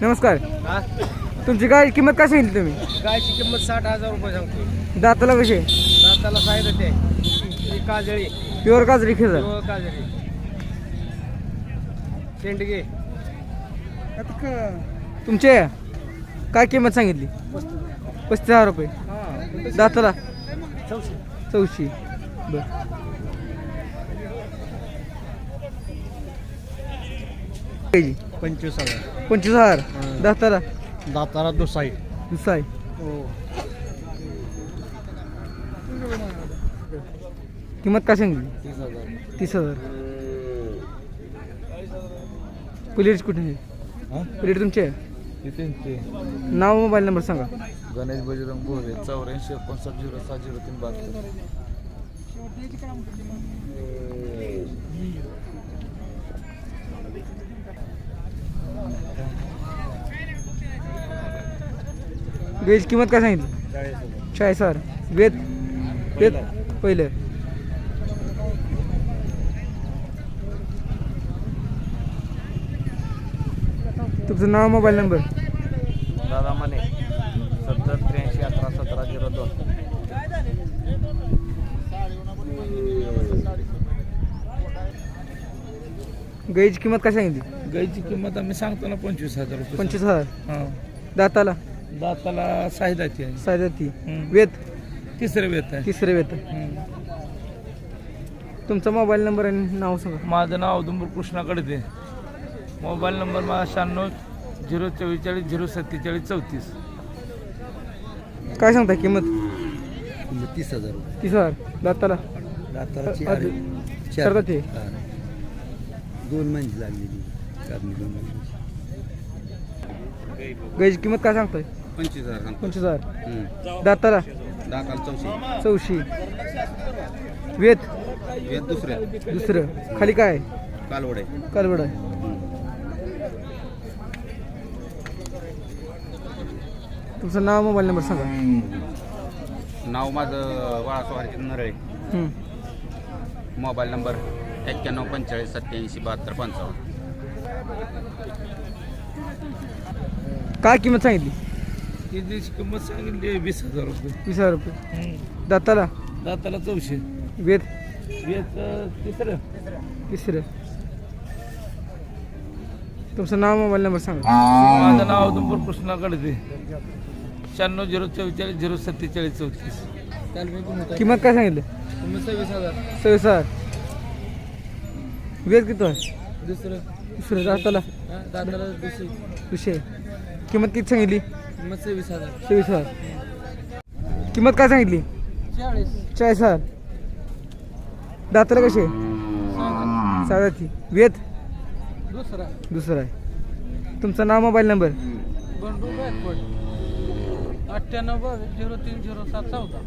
नमस्कार. हा? तुमची गाय किंमत काय सांगितली तुम्ही? गायची किंमत साठ हजार रुपये सांगतो दाताला कशी? दाताला साईड ते. ही काजळी. प्युअर काजरी खेळ पिवळ काजळी. शेंडगे. तुमचे काय किंमत सांगितली? पस्तीस हजार रुपये. दाताला? चौशे. चौशी. बर. पंचवीस हजार. पंचवीस हजार. दाताला? दाताला दुसाई. आहे हो. किंमत काय सांगितली तीस हजार. तीस हजार. प्लेट कुठे हा? प्लेट तुमचे? आहे? किती ते नाव मोबाईल नंबर सांगा. गणेश बजरंग बोरे चौऱ्याऐंशी एकोणसाठ झिरो सहा झिरो तीन बहात्तर. वेज किंमत काय सांगितली? चाळीस हजार. वेद? वेद? पहिलं. तुमचं नाव मोबाईल नंबर? दादा माने सत्तर त्र्याऐंशी अकरा सतरा झिरो दोन. गाईची किंमत काय सांगितली? गाईची किंमत आम्ही सांगतो ना पंचवीस हजार रुपये. पंचवीस हजार. हा. दाताला? दाताला साहिदाची आहे. सायदाती हम्म. वेद तिसरं वेत आहे. तिसरे वेत. हम्म. तुमचा मोबाईल नंबर आणि नाव सांगा. माझं नाव औदुंबर कृष्णाकडे ते मोबाईल नंबर माझा शहाण्णव झिरो चव्वेचाळीस झिरो सत्तेचाळीस चौतीस. काय सांगता किंमत? तीस हजार रुपये. तीस हजार. दाताला? दाताला अ- चार अ- चार चार ते हा. दोन महिने लागलेली. काढणी दोन महिने गाईची किंमत काय सांगताय? पंचवीस हजार पंचवीस हजार. दाताला? चौशे. चौशी. वेद वेद दुसऱ्या. दुसरं. खाली काय? कालवड. आहे कालवड. आहे तुमचं नाव मोबाईल नंबर सांगा. नाव माझं बाळासवारचे नरळे हम्म. मोबाईल नंबर एक्क्याण्णव पंचेचाळीस सत्याऐंशी बहात्तर पंचावन्न. काय किंमत सांगितली? त्याची किंमत सांगितली वीस हजार रुपये. वीस हजार रुपये. दाताला? दाताला चौशे. वेद? वेत तिसरं. तिसरं. तुमचं नाव मोबाईल नंबर सांगा. माझं नाव औदुंबर कृष्णाकडे ते शहाण्णव झिरो चव्वेचाळीस झिरो सत्तेचाळीस चौतीस. किंमत काय सांगितलं? सव्वीस हजार. सव्वीस हजार. वेद किती आहे? दुसरं. दुसरं दाताला? दाताला दुसरी. विषय किंमत किती सांगितली? किंमत सव्वीस हजार. सव्वीस हजार. किंमत काय सांगितली? चाळीस. चाळीस हजार. दाताला कशी? साधा ती वेद दुसरा. दुसरं आहे. तुमचं नाव मोबाईल नंबर? बंडू गायकवाड. अठ्ठ्याण्णव झिरो तीन झिरो सात चौदा.